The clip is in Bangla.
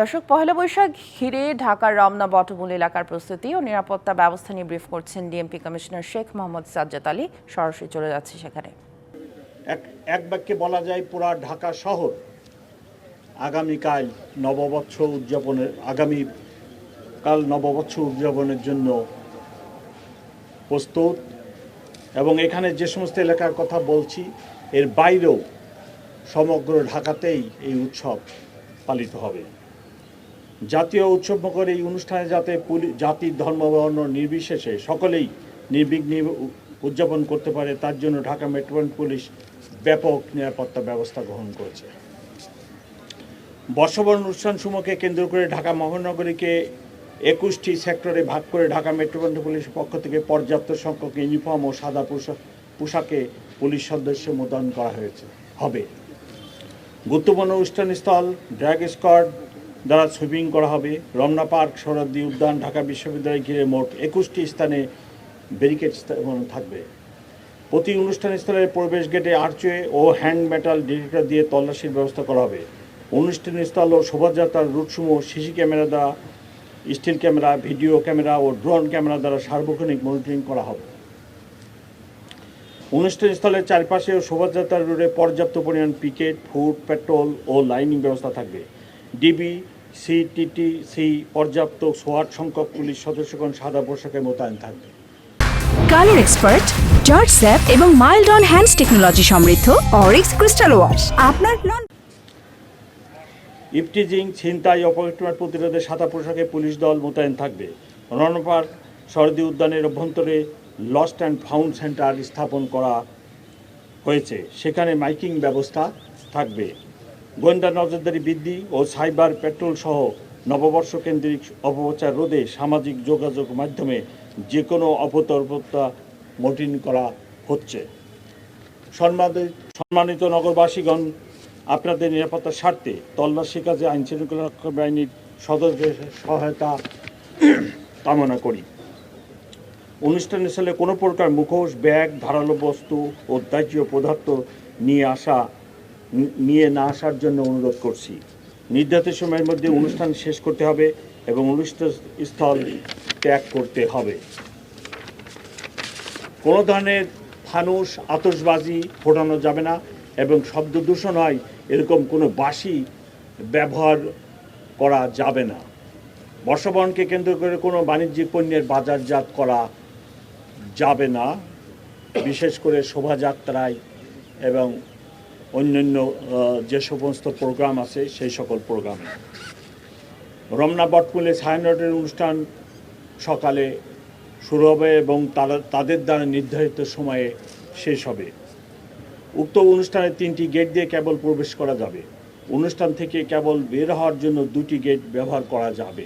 দর্শক, পহেলা বৈশাখ ঘিরে ঢাকার রমনা বটমূল এলাকার প্রস্তুতি ও নিরাপত্তা ব্যবস্থা নিয়ে ব্রিফ করছেন ডিএমপি কমিশনার শেখ মোহাম্মদ সাজ্জাদ আলী। সরাসরি চলে যাচ্ছে সেখানে। এক এক বাক্যে বলা যায়, পুরা ঢাকা শহর আগামীকাল নববৎসর উদযাপনের আগামী কাল নববৎসর উদযাপনের জন্য প্রস্তুত। এবং এখানে যে সমস্ত এলাকার কথা বলছি, এর বাইরেও সমগ্র ঢাকাতেই এই উৎসব পালিত হবে। জাতীয় উৎসবমুখর এই অনুষ্ঠানে যাতে জাতি ধর্ম বর্ণ নির্বিশেষে সকলেই নির্বিঘ্নে উদযাপন করতে পারে, তার জন্য ঢাকা মেট্রোপলিটন পুলিশ ব্যাপক নিরাপত্তা ব্যবস্থা গ্রহণ করেছে। বর্ষবরণ অনুষ্ঠান সমূহকে কেন্দ্র করে ঢাকা মহানগরীকে একুশটি সেক্টরে ভাগ করে ঢাকা মেট্রোপলিটন পুলিশের পক্ষ থেকে পর্যাপ্ত সংখ্যক ইউনিফর্ম ও সাদা পোশাক, পোশাকে পুলিশ সদস্য মোতায়েন করা হয়েছে। হবে। গুরুত্বপূর্ণ অনুষ্ঠানস্থল ড্র্যাগ স্কোয়াড দ্বারা সুইপিং করা হবে। রমনা পার্ক সরদ্দি উদ্যান, ঢাকা বিশ্ববিদ্যালয় ঘিরে মোট একুশটি স্থানে ব্যারিকেড থাকবে। প্রতি অনুষ্ঠানস্থলের প্রবেশ গেটে আর্চওয়ে ও হ্যান্ড মেটাল ডিটেক্টর দিয়ে তল্লাশির ব্যবস্থা করা হবে। অনুষ্ঠান স্থল ও শোভাযাত্রার রুটসমূহ, সিসি ক্যামেরা দ্বারা, স্টিল ক্যামেরা, ভিডিও ক্যামেরা ও ড্রোন ক্যামেরা দ্বারা সার্বক্ষণিক মনিটরিং করা হবে। অনুষ্ঠানস্থলের চারপাশে ও শোভাযাত্রার রোডে পর্যাপ্ত পরিমাণ পিকেট ফুড পেট্রোল ও লাইনিং ব্যবস্থা থাকবে। ডিবি সিটিটিসি পর্যাপ্ত সোয়াট সংখ্যক পুলিশ সদস্যগণ সাদা পোশাকে মোতায়েন থাকবে। কালার এক্সপার্ট জর্জ স্যাপ এবং মাইল্ড অন হ্যান্ডস টেকনোলজি সমৃদ্ধ অরিক্স ক্রিস্টাল ওয়াশ। আপনার নন ইফটিজিং ছিনতাই অপকর্মের প্রতিরোধে সাদা পোশাকে পুলিশ দল মোতায়েন থাকবে। রণপার শরদী উদ্যানের অভ্যন্তরে লস্ট অ্যান্ড ফাউন্ড সেন্টার স্থাপন করা হয়েছে। সেখানে মাইকিং ব্যবস্থা থাকবে। গোয়েন্দা নজরদারি বৃদ্ধি ও সাইবার পেট্রোল সহ নববর্ষ কেন্দ্রিক অপপ্রচার রোধে সামাজিক যোগাযোগ মাধ্যমে যে কোনো অপতর্পতা মটিন করা হচ্ছে। সম্মানিত সম্মানিত নগরবাসীগণ, আপনাদের নিরাপত্তার স্বার্থে তল্লাশি কাজে আইন শৃঙ্খলা রক্ষা বাহিনীর সদস্যদের সহায়তা কামনা করি। অনুষ্ঠানের সালে কোনো প্রকার মুখোশ, ব্যাগ, ধারালো বস্তু ও দাহ্য পদার্থ নিয়ে আসা নিয়ে না আসার জন্য অনুরোধ করছি। নির্ধারিত সময়ের মধ্যে অনুষ্ঠান শেষ করতে হবে এবং অনুষ্ঠান স্থল ত্যাগ করতে হবে। কোনো ধরনের ফানুস, আতশবাজি ফোটানো যাবে না এবং শব্দ দূষণ হয় এরকম কোনো বাসি ব্যবহার করা যাবে না। বর্ষবরণকে কেন্দ্র করে কোনো বাণিজ্যিক পণ্যের বাজারজাত করা যাবে না। বিশেষ করে শোভাযাত্রায় এবং অন্যান্য যে সমস্ত প্রোগ্রাম আছে, সেই সকল প্রোগ্রামে রমনা বটকুলে ছায়ানটের অনুষ্ঠান সকালে শুরু হবে এবং তারা, তাদের দ্বারা নির্ধারিত সময়ে শেষ হবে। উক্ত অনুষ্ঠানে তিনটি গেট দিয়ে কেবল প্রবেশ করা যাবে। অনুষ্ঠান থেকে কেবল বের হওয়ার জন্য দুটি গেট ব্যবহার করা যাবে।